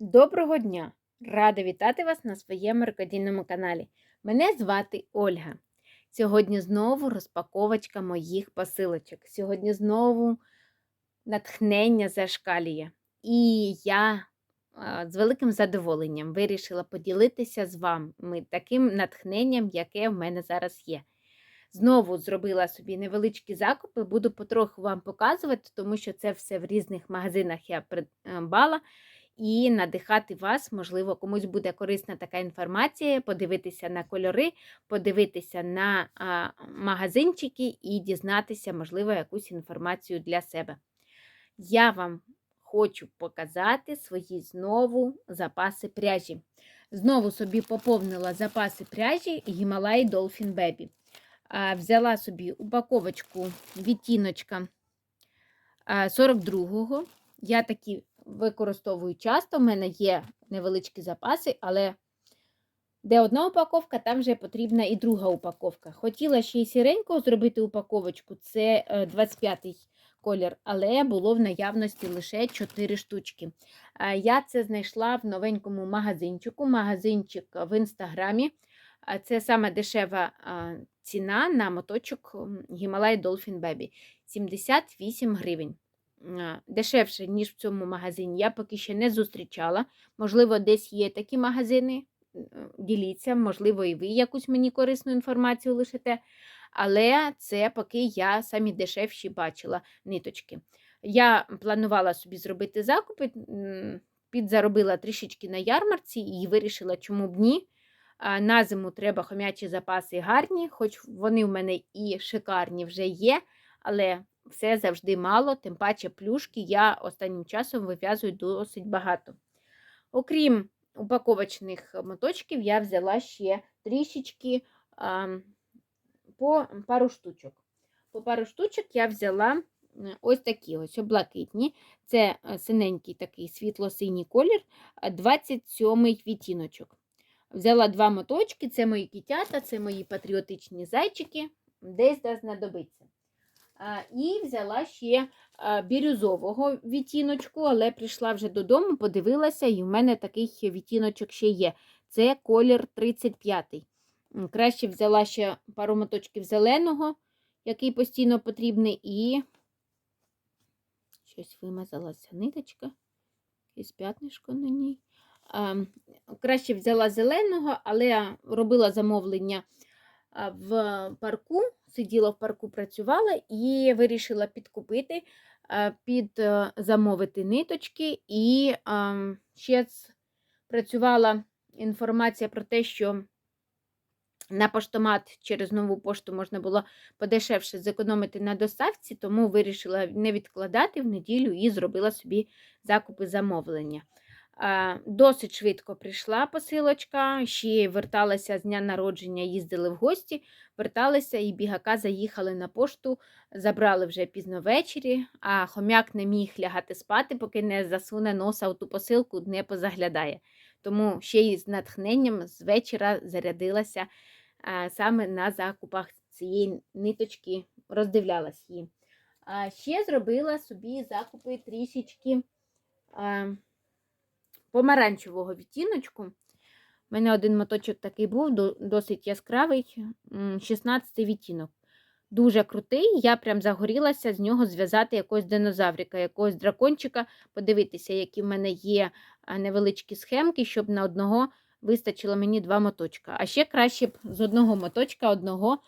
Доброго дня! Рада вітати вас на своєму рукодільному каналі. Мене звати Ольга. Сьогодні знову розпаковочка моїх посилочок. Сьогодні знову натхнення зашкалює. І я з великим задоволенням вирішила поділитися з вами таким натхненням, яке в мене зараз є. Знову зробила собі невеличкі закупи, буду потроху вам показувати, тому що це все в різних магазинах я придбала і надихати вас, можливо, комусь буде корисна така інформація, подивитися на кольори, подивитися на магазинчики і дізнатися, можливо, якусь інформацію для себе. Я вам хочу показати свої знову запаси пряжі. Знову собі поповнила запаси пряжі Himalaya Dolphin Baby. Взяла собі упаковочку відтіночка 42-го. Я такі використовую часто. У мене є невеличкі запаси, але де одна упаковка, там вже потрібна і друга упаковка. Хотіла ще й сіренького зробити упаковочку, це 25-й колір, але було в наявності лише 4 штучки. Я це знайшла в новенькому магазинчику, магазинчик в інстаграмі. Це саме дешева ціна на моточок Himalaya Dolphin Baby 78 гривень дешевше, ніж в цьому магазині, я поки ще не зустрічала. Можливо, десь є такі магазини. Діліться, можливо, і ви якусь мені корисну інформацію лишите. Але це поки я самі дешевші бачила ниточки. Я планувала собі зробити закупи, підзаробила трішечки на ярмарці і вирішила, чому б ні. На зиму треба хомячі запаси гарні, хоч вони в мене і шикарні вже є, але все завжди мало, тим паче плюшки я останнім часом вив'язую досить багато. Окрім упаковочних моточків, я взяла ще трішечки а, по пару штучок. По пару штучок я взяла ось такі ось блакитні. Це е, синенький такий світло-синій колір, 27-й відтіночок. Взяла два моточки, це мої кітята, це мої патріотичні зайчики, десь да знадобиться. І взяла ще бірюзового відтіночку, але прийшла вже додому, подивилася, і в мене такий відтіночок ще є. Це колір 35 Краще взяла ще пару моточків зеленого, який постійно потрібний, і щось вимазалася ниточка, якесь п'ятнишко на ній. Краще взяла зеленого, але робила замовлення в парку, сиділа в парку, працювала і вирішила підкупити, під е, замовити ниточки. І ще працювала інформація про те, що на поштомат через нову пошту можна було подешевше зекономити на доставці, тому вирішила не відкладати в неділю і зробила собі закупи замовлення. Досить швидко прийшла посилочка, ще верталася з дня народження, їздили в гості, верталися і бігака заїхали на пошту, забрали вже пізно ввечері, а хомяк не міг лягати спати, поки не засуне носа у ту посилку, не позаглядає. Тому ще й з натхненням з вечора зарядилася саме на закупах цієї ниточки, роздивлялась її. Ще зробила собі закупи трішечки помаранчевого відтіночку. У мене один моточок такий був, досить яскравий, 16 відтінок. Дуже крутий, я прям загорілася з нього зв'язати якогось динозаврика, якогось дракончика, подивитися, які в мене є невеличкі схемки, щоб на одного вистачило мені два моточка. А ще краще б з одного моточка одного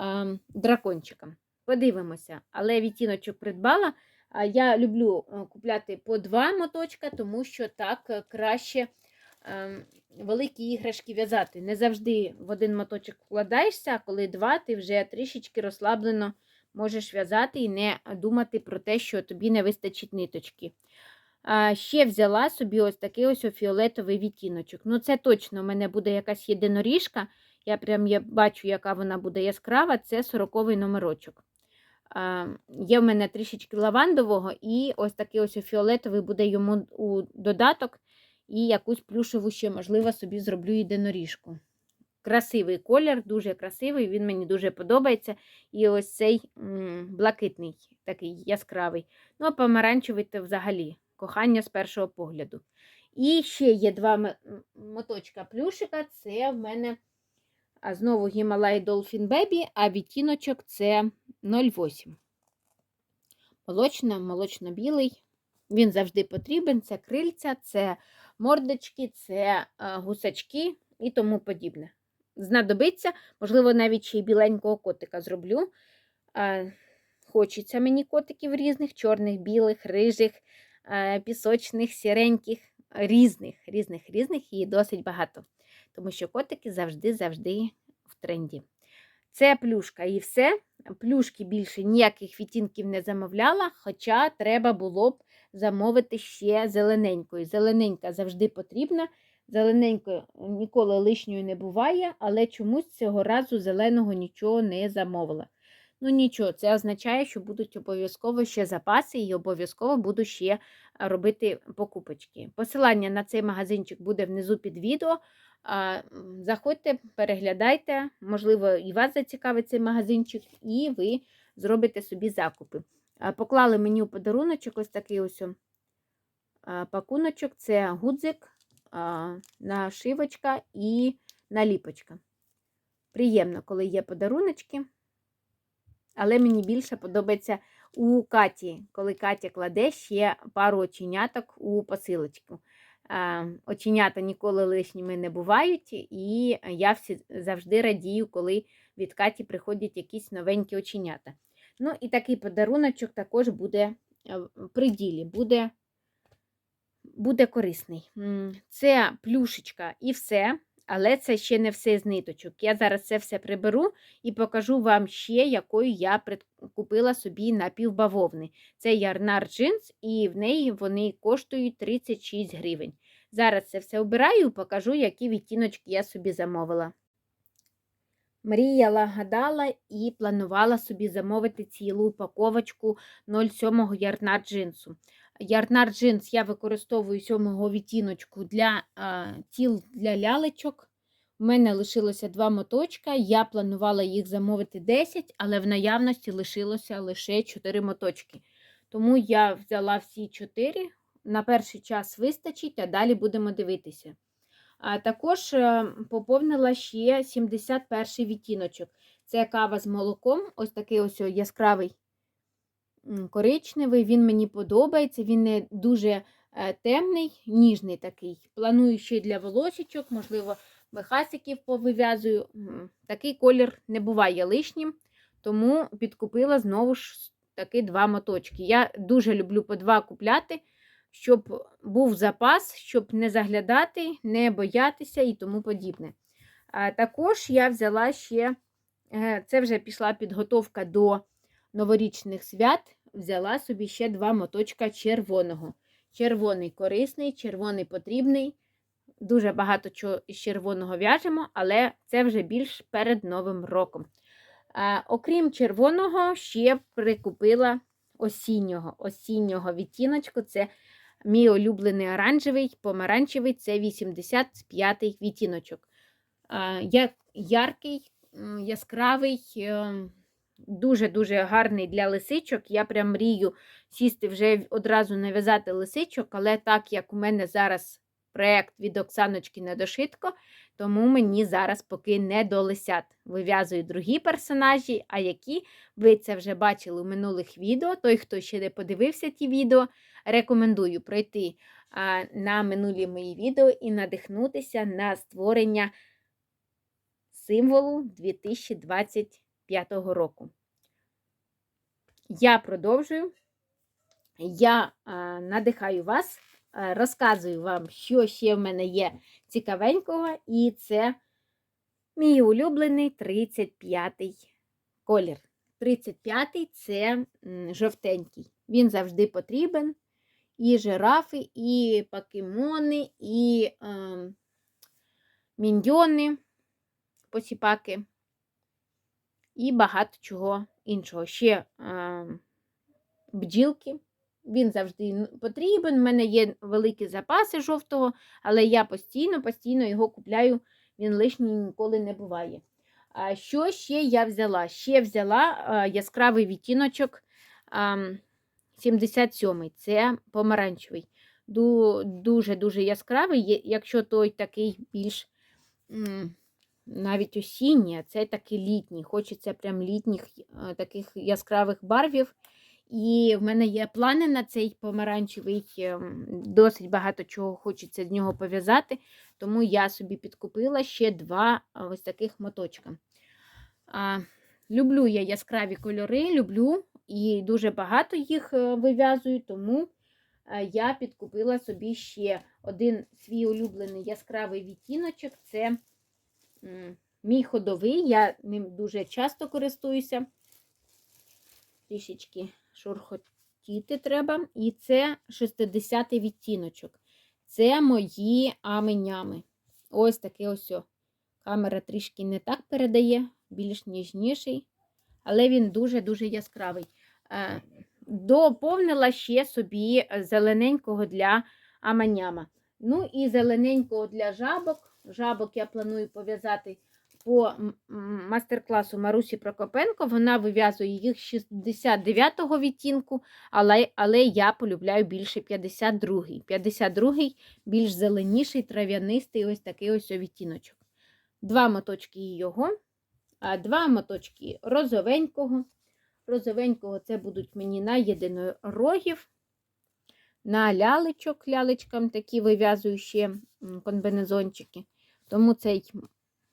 е, дракончика. Подивимося, але відтіночок придбала. Я люблю е, купляти по два моточка, тому що так е, краще ем, великі іграшки в'язати. Не завжди в один моточок вкладаєшся, а коли два, ти вже трішечки розслаблено можеш в'язати і не думати про те, що тобі не вистачить ниточки. Ще взяла собі ось такий ось фіолетовий відтіночок. Ну, це точно в мене буде якась єдиноріжка. Я прям бачу, яка вона буде яскрава, це 40-й номерочок. Є в мене трішечки лавандового, і ось такий ось фіолетовий буде йому у додаток, і якусь плюшеву ще, можливо, собі зроблю єдиноріжку. Красивий колір, дуже красивий, він мені дуже подобається. І ось цей блакитний, такий яскравий. Ну, а помаранчевий то взагалі кохання з першого погляду. І ще є два м- м- моточка плюшика. Це в мене а, знову Himalaya Dolphin Baby, а відтіночок це 0,8. Молочно, молочно-білий. Він завжди потрібен. Це крильця, це мордочки, це гусачки і тому подібне. Знадобиться, можливо, навіть ще й біленького котика зроблю. Хочеться мені котиків різних, чорних, білих, рижих, е, пісочних, сіреньких, різних, різних, різних і досить багато. Тому що котики завжди-завжди в тренді. Це плюшка і все. Плюшки більше ніяких відтінків не замовляла, хоча треба було б замовити ще зелененькою. Зелененька завжди потрібна. Зелененькою ніколи лишньою не буває, але чомусь цього разу зеленого нічого не замовила. Ну нічого, це означає, що будуть обов'язково ще запаси і обов'язково буду ще робити покупочки. Посилання на цей магазинчик буде внизу під відео. Заходьте, переглядайте, можливо, і вас зацікавить цей магазинчик, і ви зробите собі закупи. Поклали мені у подаруночок ось такий ось пакуночок це гудзик, нашивочка і наліпочка. Приємно, коли є подаруночки. Але мені більше подобається у Каті, коли Катя кладе ще пару оченяток у посилочку. Оченята ніколи лишніми не бувають, і я всі завжди радію, коли від Каті приходять якісь новенькі оченята. Ну, і такий подаруночок також буде е, в приділі, буде, буде корисний. Це плюшечка і все. Але це ще не все з ниточок. Я зараз це все приберу і покажу вам ще, якою я купила собі напівбавовни. Це ярнар джинс, і в неї вони коштують 36 гривень. Зараз це все обираю і покажу, які відтіночки я собі замовила. Мріяла, гадала і планувала собі замовити цілу упаковочку 07 ярнар джинсу. Ярнар джинс я використовую сьомого відтіночку для а, тіл для лялечок. У мене лишилося два моточка. Я планувала їх замовити 10, але в наявності лишилося лише 4 моточки. Тому я взяла всі 4. На перший час вистачить, а далі будемо дивитися. А також е, поповнила ще 71 відтіночок. Це кава з молоком, ось такий ось яскравий коричневий. Він мені подобається, він не дуже е, темний, ніжний такий. Планую ще для волосічок, можливо, бехасиків повив'язую. Такий колір не буває лишнім, тому підкупила знову ж таки два моточки. Я дуже люблю по два купляти, щоб був запас, щоб не заглядати, не боятися і тому подібне. Також я взяла ще, е, це вже пішла підготовка до новорічних свят, взяла собі ще два моточка червоного. Червоний корисний, червоний потрібний. Дуже багато чого із червоного в'яжемо, але це вже більш перед Новим роком. А, окрім червоного, ще прикупила осіннього. Осіннього відтіночку. Це мій улюблений оранжевий, помаранчевий це 85-й відтіночок. Я, яркий, яскравий, ем, дуже-дуже гарний для лисичок. Я прям мрію сісти вже одразу нав'язати лисичок, але так як у мене зараз проєкт від Оксаночки недошитко, тому мені зараз поки не до лисят. Вив'язую другі персонажі, а які ви це вже бачили у минулих відео. Той, хто ще не подивився ті відео, рекомендую пройти на минулі мої відео і надихнутися на створення символу 2025 року. Я продовжую. Я надихаю вас, а, розказую вам, що ще в мене є цікавенького, і це мій улюблений 35-й колір. 35-й це жовтенький. Він завжди потрібен. І жирафи, і покемони, і е, міньйони, посіпаки, і багато чого іншого. Ще е, бджілки. Він завжди потрібен. У мене є великі запаси жовтого, але я постійно, постійно його купляю, він лишній ніколи не буває. А що ще я взяла? Ще взяла е, яскравий відтіночок. ем, 77-й це помаранчевий. дуже-дуже яскравий, якщо той такий більш навіть осінній, а це такий літній. Хочеться прям літніх е, таких яскравих барвів. І в мене є плани на цей помаранчевий, ем, досить багато чого хочеться з нього пов'язати, тому я собі підкупила ще два ось таких моточка. А, люблю я яскраві кольори, люблю і дуже багато їх е, вив'язую, тому е, я підкупила собі ще один свій улюблений яскравий відтіночок. Це мій ходовий, я ним дуже часто користуюся. Трішечки шурхотіти треба. І це 60-й відтіночок. Це мої аменями. Ось таке ось. Камера трішки не так передає, більш ніжніший, але він дуже-дуже яскравий. Е, Доповнила ще собі зелененького для аманяма. Ну і зелененького для жабок. Жабок я планую пов'язати по мастер-класу Марусі Прокопенко. Вона вив'язує їх 69-го відтінку, але, але я полюбляю більше 52-й. 52-й більш зеленіший, трав'янистий, ось такий ось відтіночок. Два моточки його, а два моточки розовенького. Розовенького це будуть мені на єдинорогів, на лялечок, лялечкам такі вив'язую комбінезончики. Тому цей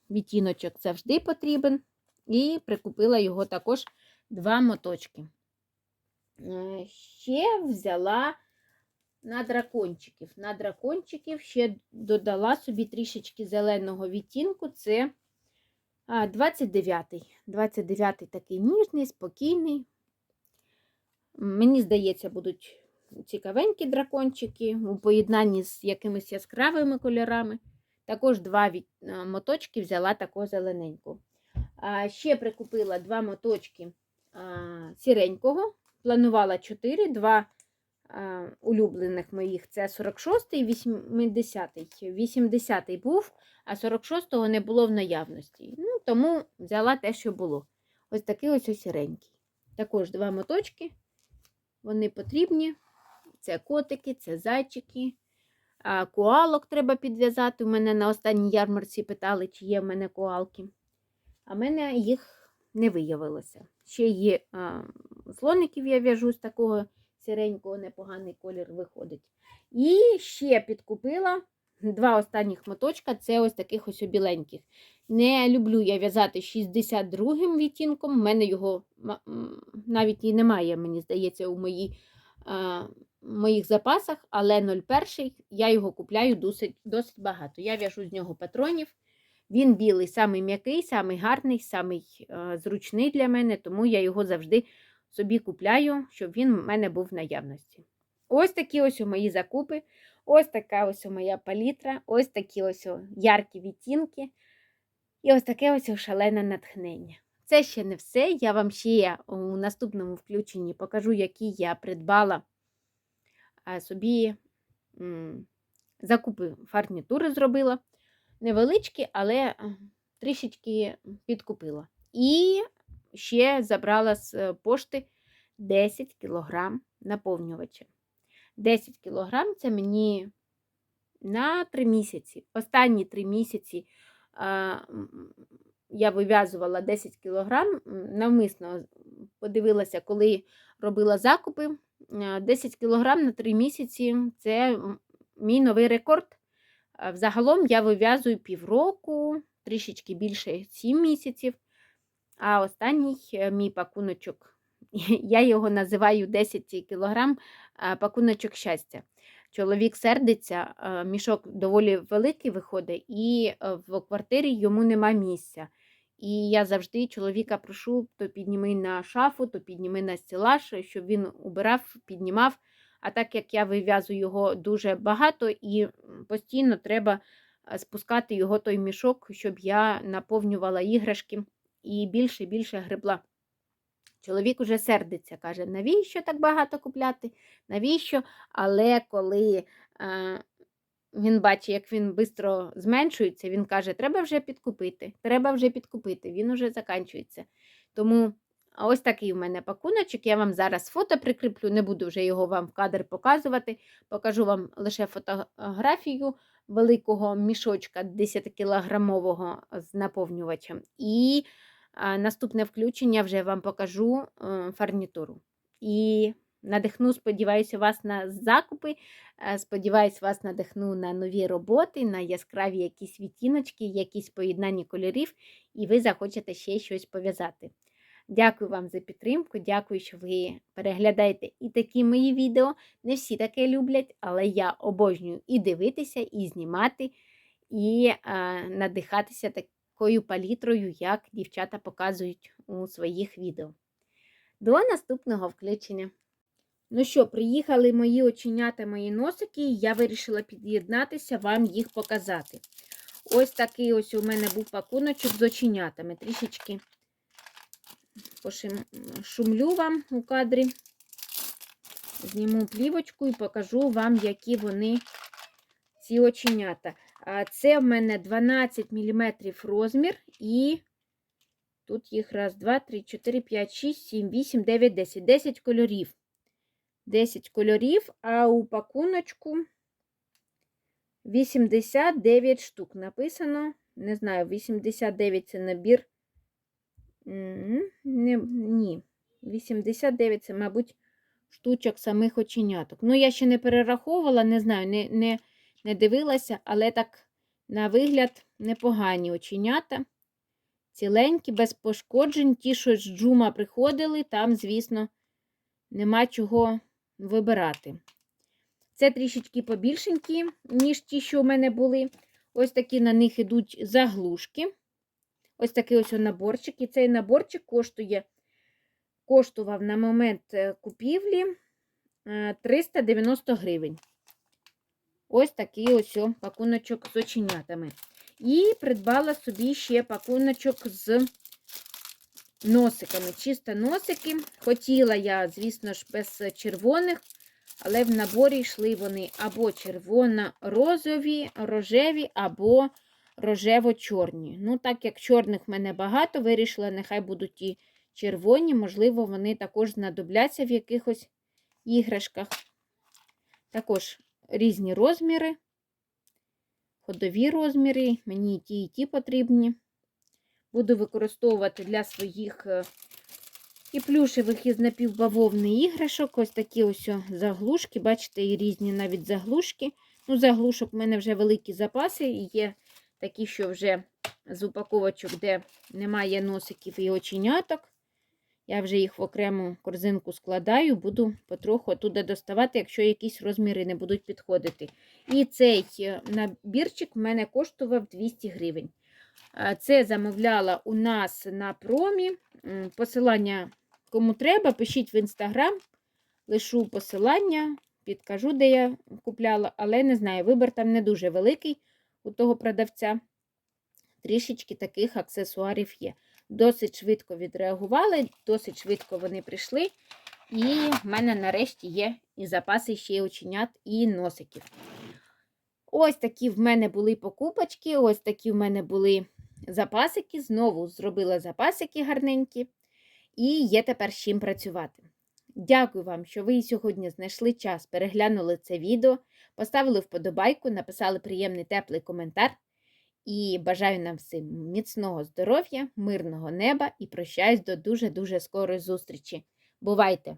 відтіночок завжди потрібен. І прикупила його також два моточки. Е, Ще взяла на дракончиків. На дракончиків ще додала собі трішечки зеленого відтінку. Це 29-й. 29-й такий ніжний, спокійний. Мені здається, будуть цікавенькі дракончики у поєднанні з якимись яскравими кольорами. Також два від... моточки взяла такого зелененького. А, ще прикупила два моточки а, сіренького. Планувала 4, два а, улюблених моїх це 46 і 80. 80 був, а 46-го не було в наявності. Ну, тому взяла те, що було. Ось такий ось сіренький. Також два моточки. Вони потрібні. Це котики, це зайчики. Коалок треба підв'язати. У мене на останній ярмарці питали, чи є в мене коалки. А в мене їх не виявилося. Ще є а, слоників, я в'яжу з такого сіренького, непоганий колір виходить. І ще підкупила два останніх моточка це ось таких ось біленьких. Не люблю я в'язати 62-м відтінком. У мене його навіть і немає, мені здається, у моїй, моїх запасах, але 01 я його купляю досить, досить багато. Я в'яжу з нього патронів. Він білий, самий м'який, самий гарний, самий е, зручний для мене, тому я його завжди собі купляю, щоб він в мене був в наявності. Ось такі ось у мої закупи, ось така ось у моя палітра, ось такі ось яркі відтінки. І ось таке ось шалене натхнення. Це ще не все. Я вам ще у наступному включенні покажу, які я придбала собі закупи фарнітури зробила. Невеличкі, але е, трішечки підкупила. І ще забрала з е, пошти 10 кг наповнювача. 10 кг це мені на 3 місяці. Останні 3 місяці м, я вив'язувала 10 кг. Навмисно подивилася, коли робила закупи. 10 кг на 3 місяці це мій новий рекорд. Взагалом я вив'язую півроку, трішечки більше 7 місяців. А останній е, мій пакуночок, я його називаю 10 кг пакуночок щастя. Чоловік сердиться, е, мішок доволі великий виходить, і е, в квартирі йому нема місця. І я завжди чоловіка прошу, то підніми на шафу, то підніми на стелаж, щоб він убирав, піднімав. А так як я вив'язую його дуже багато і постійно треба е, спускати його той мішок, щоб я наповнювала іграшки і більше і більше гребла. Чоловік уже сердиться, каже, навіщо так багато купляти? Навіщо? Але коли е, він бачить, як він швидко зменшується, він каже, треба вже підкупити, треба вже підкупити, він уже заканчується. Тому ось такий у мене пакуночок. Я вам зараз фото прикріплю, не буду вже його вам в кадр показувати. Покажу вам лише фотографію великого мішочка 10-кілограмового з наповнювачем. І наступне включення вже вам покажу е, фарнітуру. І надихну, сподіваюся, вас на закупи. Е, Сподіваюсь, вас надихну на нові роботи, на яскраві якісь відтіночки, якісь поєднання кольорів, і ви захочете ще щось пов'язати. Дякую вам за підтримку. Дякую, що ви переглядаєте і такі мої відео. Не всі таке люблять, але я обожнюю і дивитися, і знімати, і е, надихатися такою палітрою, як дівчата показують у своїх відео. До наступного включення. Ну що, приїхали мої оченята, мої носики, і я вирішила під'єднатися, вам їх показати. Ось такий ось у мене був пакуночок з оченятами. Трішечки шумлю вам у кадрі. Зніму плівочку і покажу вам, які вони, ці оченята. Це в мене 12 мм розмір, і тут їх раз, два, три, чотири, п'ять, шість, сім, вісім, дев'ять, десять. 10 кольорів. 10 кольорів, а у пакуночку 89 штук. Написано, не знаю, 89 це набір. Не, ні, 89 це, мабуть, штучок самих оченяток. Ну, я ще не перераховувала, не знаю, не, не, не дивилася, але так, на вигляд, непогані оченята. Ціленькі, без пошкоджень. Ті, що з джума приходили, там, звісно, нема чого вибирати. Це трішечки побільшенькі, ніж ті, що у мене були. Ось такі на них йдуть заглушки. Ось такий ось наборчик. І цей наборчик коштує, коштував на момент е, купівлі е, 390 гривень. Ось такий ось пакуночок з оченятами. І придбала собі ще пакуночок з носиками. Чисто носики. Хотіла я, звісно ж, без червоних, але в наборі йшли вони або червоно-розові, рожеві, або рожево-чорні. Ну, так як чорних в мене багато, вирішила, нехай будуть і червоні, можливо, вони також знадобляться в якихось іграшках. Також різні розміри, ходові розміри, мені і ті, і ті потрібні. Буду використовувати для своїх е, і плюшевих із напівбавовни іграшок. Ось такі ось заглушки. Бачите, і різні навіть заглушки. Ну, заглушок в мене вже великі запаси, і є такі, що вже з упаковочок, де немає носиків і оченяток. Я вже їх в окрему корзинку складаю, буду потроху оттуда доставати, якщо якісь розміри не будуть підходити. І цей е, набірчик в мене коштував 200 гривень. Це замовляла у нас на промі. Посилання кому треба, пишіть в інстаграм, лишу посилання, підкажу, де я купляла, але не знаю, вибір там не дуже великий у того продавця. Трішечки таких аксесуарів є. Досить швидко відреагували, досить швидко вони прийшли. І в мене нарешті є і запаси ще оченят, і носиків. Ось такі в мене були покупочки, ось такі в мене були запасики. Знову зробила запасики гарненькі. І є тепер з чим працювати. Дякую вам, що ви сьогодні знайшли час, переглянули це відео, поставили вподобайку, написали приємний теплий коментар. І бажаю нам всім міцного здоров'я, мирного неба і прощаюсь до дуже-дуже скорої зустрічі. Бувайте!